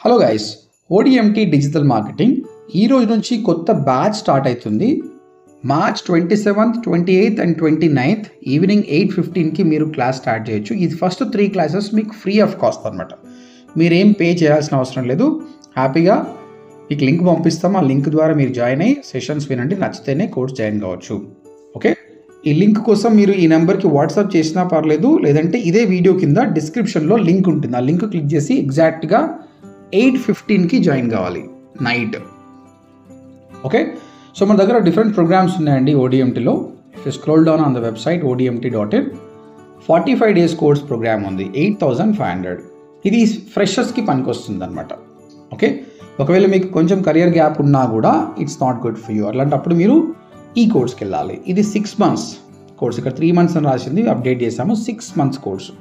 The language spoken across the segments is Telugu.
Hello guys ODMT digital marketing ఈ రోజు నుంచి కొత్త బ్యాచ్ స్టార్ట్ అవుతుంది. March twenty seventh twenty eighth and twenty ninth evening eight ఫిఫ్టీన్కి మీరు క్లాస్ స్టార్ట్ చేయొచ్చు. ఇది ఫస్ట్ త్రీ క్లాసెస్ మీకు ఫ్రీ ఆఫ్ కాస్ట్ అనమాట మీరేం పే చేయాల్సిన అవసరం లేదు. హ్యాపీగా మీకు లింక్ పంపిస్తాం. ఆ లింక్ ద్వారా మీరు జాయిన్ అయ్యి సెషన్స్ వినండి. నచ్చితేనే కోర్స్ జాయిన్ కావచ్చు. ఓకే ఈ లింక్ కోసం మీరు ఈ నెంబర్కి వాట్సాప్ చేసినా పర్లేదు. లేదంటే ఇదే వీడియో కింద డిస్క్రిప్షన్లో లింక్ ఉంటుంది. ఆ లింక్ క్లిక్ చేసి ఎగ్జాక్ట్గా ఎయిట్ ఫిఫ్టీన్కి జాయిన్ కావాలి నైట్. ఓకే? సో మన దగ్గర డిఫరెంట్ ప్రోగ్రామ్స్ ఉన్నాయండి ఓడిఎంటీలో if scroll down on the website ODMT dot in forty five days course program ఉంది ఎయిట్ థౌజండ్ ఫైవ్ హండ్రెడ్. ఇది ఫ్రెషర్స్కి పనికొస్తుంది అనమాట ఓకే? ఒకవేళ మీకు కొంచెం కెరియర్ గ్యాప్ ఉన్నా కూడా it's not good for you అలాంటప్పుడు మీరు ఈ కోర్స్కి వెళ్ళాలి. ఇది సిక్స్ మంత్స్ కోర్స్ ఇక్కడ త్రీ మంత్స్ అని రాసింది అప్డేట్ చేసాము six months course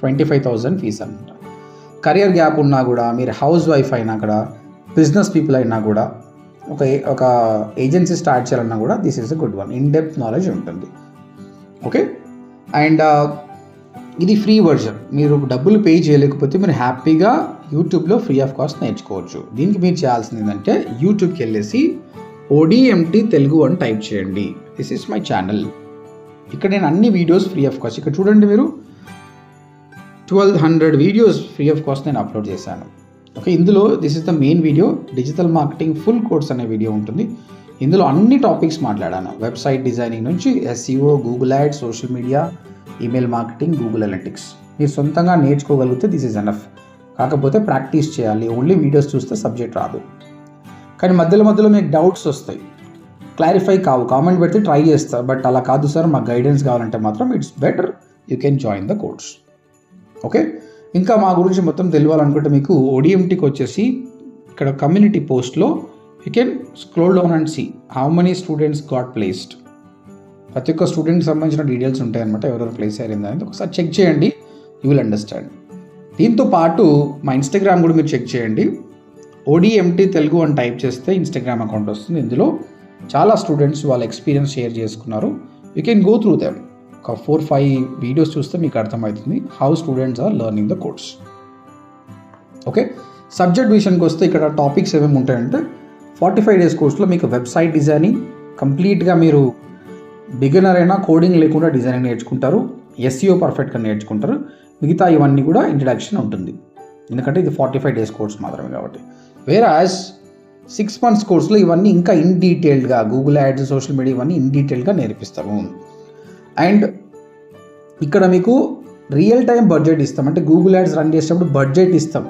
twenty five thousand fees అనమాట కెరియర్ గ్యాప్ ఉన్నా కూడా మీరు హౌస్ వైఫ్ అయినా కూడా బిజినెస్ పీపుల్ అయినా కూడా ఒక ఒక ఏజెన్సీ స్టార్ట్ చేయాలన్నా కూడా this is a good one in depth knowledge ఉంటుంది ఓకే అండ్ uh, ఇది ఫ్రీ వర్జన్ మీరు డబ్బులు పే చేయలేకపోతే మీరు హ్యాపీగా యూట్యూబ్లో ఫ్రీ ఆఫ్ కాస్ట్ నేర్చుకోవచ్చు. దీనికి మీరు చేయాల్సింది ఏంటంటే యూట్యూబ్కి వెళ్ళేసి ఓడిఎంటీ తెలుగు అని టైప్ చేయండి. దిస్ ఇస్ మై ఛానల్ ఇక్కడ నేను అన్ని వీడియోస్ ఫ్రీ ఆఫ్ కాస్ట్ ఇక్కడ చూడండి మీరు. Twelve hundred videos free of cost నేను అప్లోడ్ చేశాను. ఓకే ఇందులో this is the main video digital marketing full course అనే వీడియో ఉంటుంది. ఇందులో అన్ని టాపిక్స్ మాట్లాడాను. వెబ్సైట్ డిజైనింగ్ నుంచి SEO Google ad social media email marketing Google analytics మీరు సొంతంగా నేర్చుకోగలిగితే దిస్ ఈజ్ ఎనఫ్ కాకపోతే ప్రాక్టీస్ చేయాలి. ఓన్లీ వీడియోస్ చూస్తే సబ్జెక్ట్ రాదు. కానీ మధ్యలో మధ్యలో మీకు డౌట్స్ వస్తాయి. క్లారిఫై కావు. కామెంట్ పెడితే ట్రై చేస్తా. బట్ అలా కాదు సార్. మాకు గైడెన్స్ కావాలంటే మాత్రం it's better you can join the course okay? ఇంకా మా గురించి మొత్తం తెలియాలనుకుంటే మీకు ఓడిఎంటీకి వచ్చేసి ఇక్కడ కమ్యూనిటీ పోస్ట్లో you can scroll down and see how many students got placed ప్రతి ఒక్క స్టూడెంట్కి సంబంధించిన డీటెయిల్స్ ఉంటాయన్నమాట ఎవరెవరు ప్లేస్ అయ్యింది అనేది ఒకసారి చెక్ చేయండి యూ విల్ అండర్స్టాండ్ దీంతో పాటు మా ఇన్స్టాగ్రామ్ కూడా మీరు చెక్ చేయండి. ఓడిఎంటీ తెలుగు అని టైప్ చేస్తే ఇన్స్టాగ్రామ్ అకౌంట్ వస్తుంది. ఇందులో చాలా స్టూడెంట్స్ వాళ్ళ ఎక్స్పీరియన్స్ షేర్ చేసుకున్నారు. You can go through them ఒక ఫోర్ ఫైవ్ వీడియోస్ చూస్తే మీకు అర్థమవుతుంది how students are learning the course okay subject విషయానికి వస్తే ఇక్కడ టాపిక్స్ ఏమేమి ఉంటాయంటే ఫార్టీ ఫైవ్ డేస్ కోర్స్లో మీకు వెబ్సైట్ డిజైనింగ్ కంప్లీట్గా మీరు బిగినర్ అయినా కోడింగ్ లేకుండా డిజైనింగ్ నేర్చుకుంటారు ఎస్సీఓ పర్ఫెక్ట్గా నేర్చుకుంటారు మిగతా ఇవన్నీ కూడా ఇంట్రడక్షన్ ఉంటుంది. ఎందుకంటే ఇది ఫార్టీ ఫైవ్ డేస్ కోర్స్ మాత్రమే కాబట్టి. వేరే సిక్స్ మంత్స్ కోర్సులో ఇవన్నీ ఇంకా ఇన్ డీటెయిల్డ్గా గూగుల్ యాడ్స్ సోషల్ మీడియా ఇవన్నీ ఇన్ డీటెయిల్గా నేర్పిస్తాము అండ్ ఇక్కడ మీకు రియల్ టైం బడ్జెట్ ఇస్తాం. అంటే గూగుల్ యాడ్స్ రన్ చేసేటప్పుడు బడ్జెట్ ఇస్తాం.